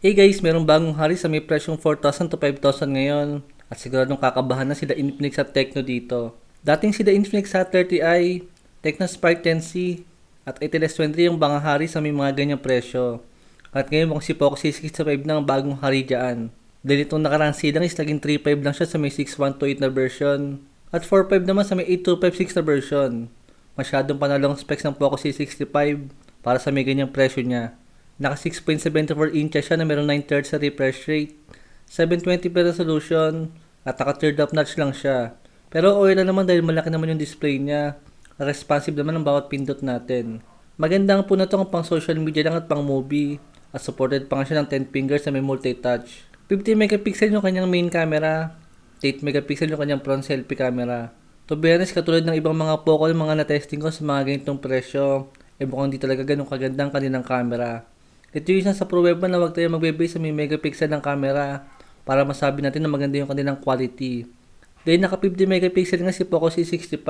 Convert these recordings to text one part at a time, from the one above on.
Hey guys, merong bagong hari sa may presyong 4,000 to 5,000 ngayon. At siguradong kakabahan na sila Infinix at Tecno dito. Dating sila Infinix sa 30i, Tecno Spark 10C, at ATLS 23 yung mga hari sa may mga ganyang presyo. At ngayon mukhang si Poco C65 na ang bagong hari dyan. Dahil itong nakarang silang is naging 3.5 lang siya sa may 6.128 na version. At 4.5 naman sa may 8256 na version. Masyadong panalong specs ng Poco C65 para sa may ganyang presyo niya. Naka 6.74 inches siya na meron 9 thirds sa refresh rate. 720p resolution at naka third up notch lang siya. Pero okay lang naman dahil malaki naman yung display niya. Responsive naman ang bawat pindot natin. Maganda ang po na to pang social media lang at pang movie. At supported pa nga siya ng 10 fingers na may multi-touch. 50 megapixel yung kanyang main camera. 8 megapixel yung kanyang front selfie camera. To be honest, katulad ng ibang mga Poco mga na-testing ko sa mga ganitong presyo, eh mukhang di talaga ganun kagandang kanilang camera. Ito yung isa sa pro web na huwag tayo magbe-base sa may megapixel ng camera para masabi natin na maganda yung kanilang quality. Dahil naka 50 megapixel nga si Poco C65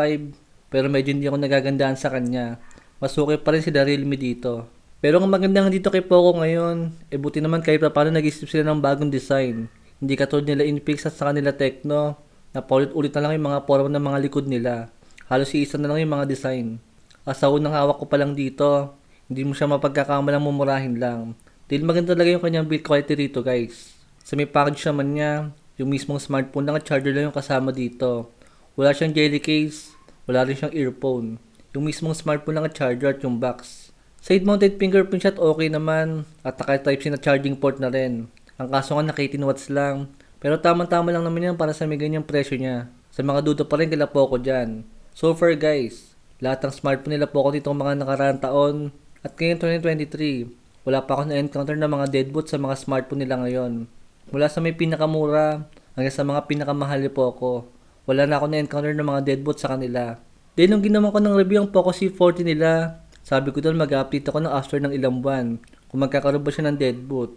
pero medyo hindi ako nagagandaan sa kanya. Mas okay pa rin si Realme dito. Pero ang maganda nga dito kay Poco ngayon, e buti naman kahit pa paano nag-isip sila ng bagong design. Hindi katulad nila Infinix at sa kanila Tecno, na paulit-ulit na lang yung mga forma ng mga likod nila. Halos isa na lang yung mga design. As sa unang hawak ko pa lang dito, hindi mo siya mapagkakamalang mumurahin lang. Dahil maganda talaga yung kanyang build quality rito guys. Sa may package naman niya, yung mismong smartphone lang at charger lang yung kasama dito. Wala siyang jelly case, wala rin siyang earphone. Yung mismong smartphone lang at charger at yung box. Side mounted fingerprint shot okay naman at naka type C na charging port na rin. Ang kaso nga naka 18 watts lang. Pero tamang-tama lang naman yan para sa may ganyang presyo niya. Sa mga dudo pa rin kila Poco dyan. So far guys, lahat ng smartphone nila Poco nitong mga nakaraang taon at ngayon 2023, wala pa ako na-encounter na mga deadboot sa mga smartphone nila ngayon. Mula sa may pinakamura hanggang sa mga pinakamahal ni Poco, wala na ako na-encounter ng mga deadboot sa kanila. Dahil nung ginawa ko ng review ang Poco C40 nila, sabi ko doon mag-update ako ng after ng ilang buwan kung magkakaroon ba siya ng deadboot.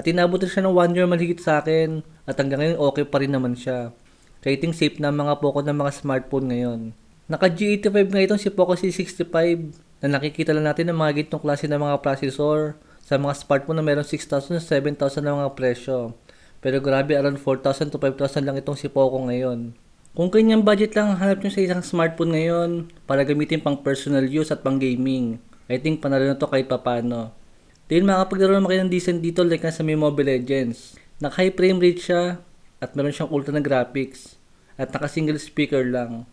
At inabot siya ng 1 year malhigit sa akin at hanggang ngayon okay pa rin naman siya. Rating safe na mga Poco ng mga smartphone ngayon. Naka G85 nga itong si Poco C65 na nakikita lang natin ng mga gitong klase ng mga processor sa mga smartphone na meron 6,000 7,000 na mga presyo. Pero grabe around 4,000 to 5,000 lang itong si Poco ngayon. Kung kanyang budget lang ang hanap nyo sa isang smartphone ngayon para gamitin pang personal use at pang gaming, I think panalo na to kahit papano. Dahil makapaglaro naman kayo ng decent dito like na sa may Mobile Legends. Naka high frame rate siya at meron siyang ultra na graphics at naka single speaker lang.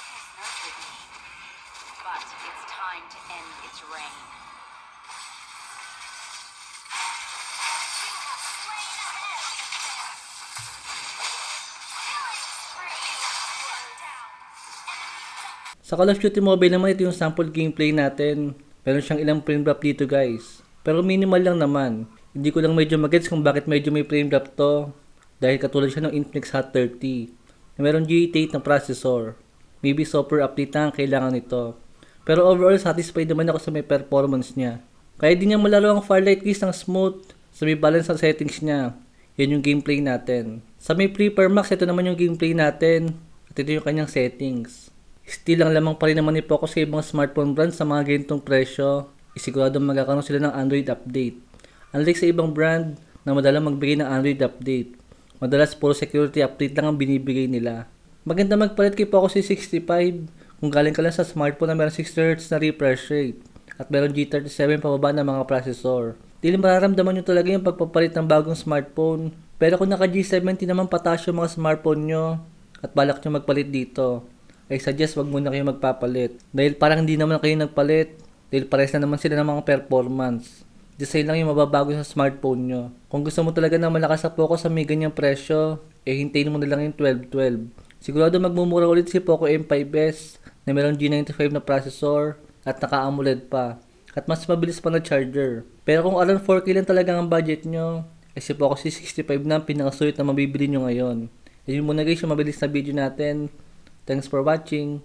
Darkness nurtured me, but it's time to end its reign. Sa Call of Duty Mobile naman ito yung sample gameplay natin. Meron siyang ilang frame drop dito guys. Pero minimal lang naman. Hindi ko lang medyo magets kung bakit medyo may frame drop to. Dahil katulad siya ng Infinix Hot 30 na meron G88 na processor. Maybe software update na ang kailangan nito. Pero overall satisfied naman ako sa may performance niya. Kaya di niya malaro ang Firelight Keys ng smooth sa may balance ng settings niya. Yan yung gameplay natin. Sa may Prepare Max, ito naman yung gameplay natin. At ito yung kanyang settings. Still lang lamang pa rin naman Poco sa ibang smartphone brands sa mga ganitong presyo. Isigurado magkakaroon sila ng Android update. Unlike sa ibang brand na madalang magbigay ng Android update. Madalas puro security update lang ang binibigay nila. Maganda magpalit kay Poco C65 kung galing ka lang sa smartphone na meron 60Hz na refresh rate at meron G37 pababa na mga processor. Dili mararamdaman nyo talaga yung pagpapalit ng bagong smartphone. Pero kung naka G70 naman pataas yung mga smartphone nyo at balak nyo magpalit dito, I suggest wag muna kayo magpapalit. Dahil parang hindi naman kayo nagpalit. Dahil pares na naman sila ng mga performance. design lang yung mababago sa smartphone nyo. Kung gusto mo talaga na malakas sa Poco sa may ganyang presyo, eh hintayin mo na lang yung 1212. Sigurado magmumura ulit si Poco M5s na mayroong G95 na processor at naka-AMOLED pa. At mas mabilis pa na charger. Pero kung around 4K lang talaga ang budget nyo, eh si Poco C65 na ang pinakasulit na mabibili nyo ngayon. Yun muna guys yung mabilis na video natin. Thanks for watching.